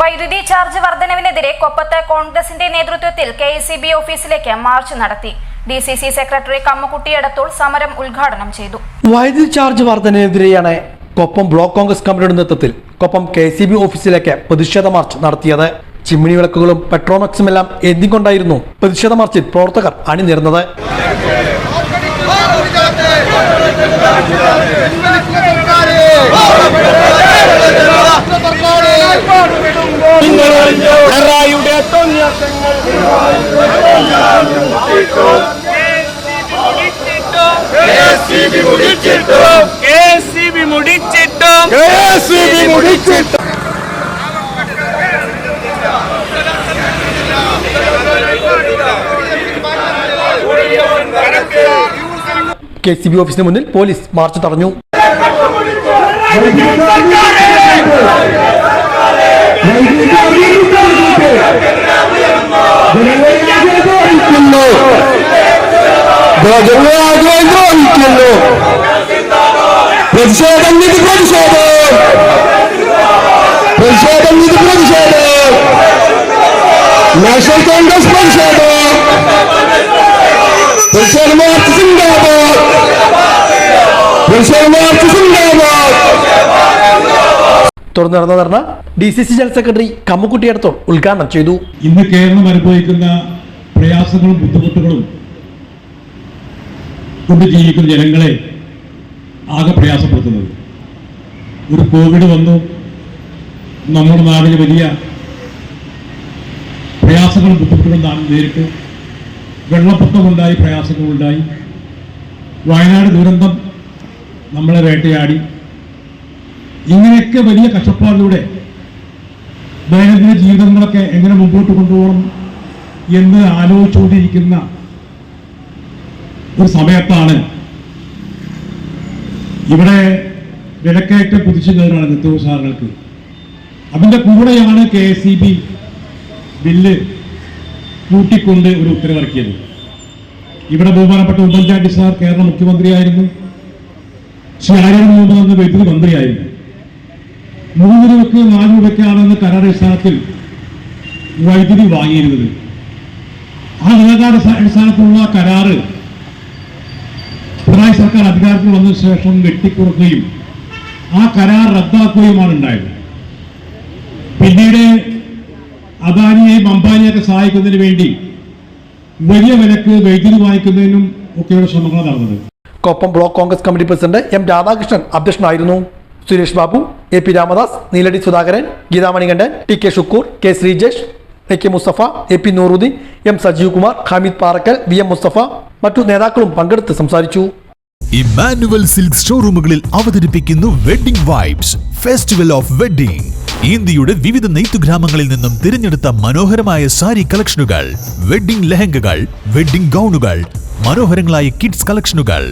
വൈദ്യുതി ചാർജ് വർധനവിനെതിരെ കൊപ്പത്ത് കോൺഗ്രസിന്റെ നേതൃത്വത്തിൽ കെ ഓഫീസിലേക്ക് മാർച്ച് നടത്തി. ഡി സി സി സെക്രട്ടറി കമ്മക്കുട്ടിയടത്തോൾ സമരം ഉദ്ഘാടനം ചെയ്തു. വൈദ്യുതി ചാർജ് വർധനവിനെതിരെയാണ് കൊപ്പം ബ്ലോക്ക് കോൺഗ്രസ് കമ്മിറ്റിയുടെ നേതൃത്വത്തിൽ കൊപ്പം കെ ബി ഓഫീസിലേക്ക് പ്രതിഷേധ മാർച്ച് നടത്തിയത്. ചിമ്മിണി വിളക്കുകളും പെട്രോമാക്സും എല്ലാം എന്തിക്കൊണ്ടായിരുന്നു പ്രതിഷേധ മാർച്ചിൽ പ്രവർത്തകർ അണിനിരുന്നത്? ബി മുടിച്ചിട്ടും. കെ സി ബി ഓഫീസിന് മുന്നിൽ പോലീസ് മാർച്ച് തടഞ്ഞു. ദ്രോഹിക്കുന്നു പ്രതിഷേധം ഇത് പ്രതിഷേധം പ്രതിഷേധം ഇത് പ്രതിഷേധം നാഷണൽ കോൺഗ്രസ് പ്രതിഷേധം പ്രതിഷേധ മാർച്ച് സിന്ദാബാദ് പ്രതിഷേധ മാർച്ച് സിന്ദാബാദ് തുടർന്ന് നടന്ന dharna D C C general secretary Kammukutty Edathol ഉദ്ഘാടനം ചെയ്തു. ഇന്ന് കേരളം അനുഭവിക്കുന്ന പ്രയാസങ്ങളും ബുദ്ധിമുട്ടുകളും കൊണ്ട് ജീവിക്കുന്ന ജനങ്ങളെ ആകെ പ്രയാസപ്പെടുത്തുന്നത്. ഒരു കോവിഡ് വന്നു. നമ്മുടെ നാടിന് വലിയ പ്രയാസങ്ങളും ബുദ്ധിമുട്ടുകളും നാം നേരിട്ടു. വെള്ളപ്പൊക്കമുണ്ടായി പ്രയാസങ്ങളുണ്ടായി. വയനാട് ദുരന്തം നമ്മളെ വേട്ടയാടി. ഇങ്ങനെയൊക്കെ വലിയ കഷ്ടപ്പാടിലൂടെ ദൈനംദിന ജീവിതങ്ങളൊക്കെ എങ്ങനെ മുമ്പോട്ട് കൊണ്ടുപോകണം എന്ന് ആലോചിച്ചുകൊണ്ടിരിക്കുന്ന ഒരു സമയത്താണ് ഇവിടെ വിലക്കയറ്റം കുതിച്ചു കയറാണ് നിത്യവസാരങ്ങൾക്ക് അതിന്റെ കൂടെയാണ് K S E B bill കൂട്ടിക്കൊണ്ട് ഒരു ഉത്തരവിറക്കിയത്. ഇവിടെ ബഹുമാനപ്പെട്ട ഉമ്മൻചാണ്ടി സാർ കേരള മുഖ്യമന്ത്രിയായിരുന്നു. ശ്രീ ആര്യ മുഹമ്മദ് വൈദ്യുതി മന്ത്രിയായിരുന്നു. മൂന്ന് രൂപയ്ക്ക് നാല് രൂപയ്ക്കാണെന്ന് കരാറടിസ്ഥാനത്തിൽ വൈദ്യുതി വാങ്ങിയിരുന്നത്. ആ നിലകാല അടിസ്ഥാനത്തിലുള്ള കരാറ് പിണറായി സർക്കാർ അധികാരത്തിൽ വന്നതിന് ശേഷം വെട്ടിക്കുറക്കുകയും ആ കരാർ റദ്ദാക്കുകയുമാണ് ഉണ്ടായത്. പിന്നീട് അദാനിയെയും അംബാനിയൊക്കെ സഹായിക്കുന്നതിന് വേണ്ടി വലിയ വിലക്ക് വൈദ്യുതി വാങ്ങിക്കുന്നതിനും ഒക്കെയുള്ള ശ്രമങ്ങൾ നടന്നത്. Koppam block Congress committee president M Radhakrishnan അധ്യക്ഷനായിരുന്നു. Suresh Babu A P Ramadas Neeladi Sudhakaran Geetha Manikandan T K Shukkur K Sreejesh A K Musthafa A P Nooruddeen M Sajeev Kumar Hameed Parakkal V M Musthafa മറ്റു നേതാക്കളും പങ്കെടുത്ത് സംസാരിച്ചു. Emmanuel silk ഷോറൂമുകളിൽ അവതരിപ്പിക്കുന്നു wedding vibes festival of wedding ഇന്ത്യയുടെ വിവിധ നെയ്ത്തു ഗ്രാമങ്ങളിൽ നിന്നും തിരഞ്ഞെടുത്ത മനോഹരമായ സാരി കളക്ഷനുകൾ വെഡിംഗ് ലെഹങ്കകൾ വെഡിംഗ് ഗൗണുകൾ മനോഹരങ്ങളായ കിഡ്സ് കളക്ഷനുകൾ.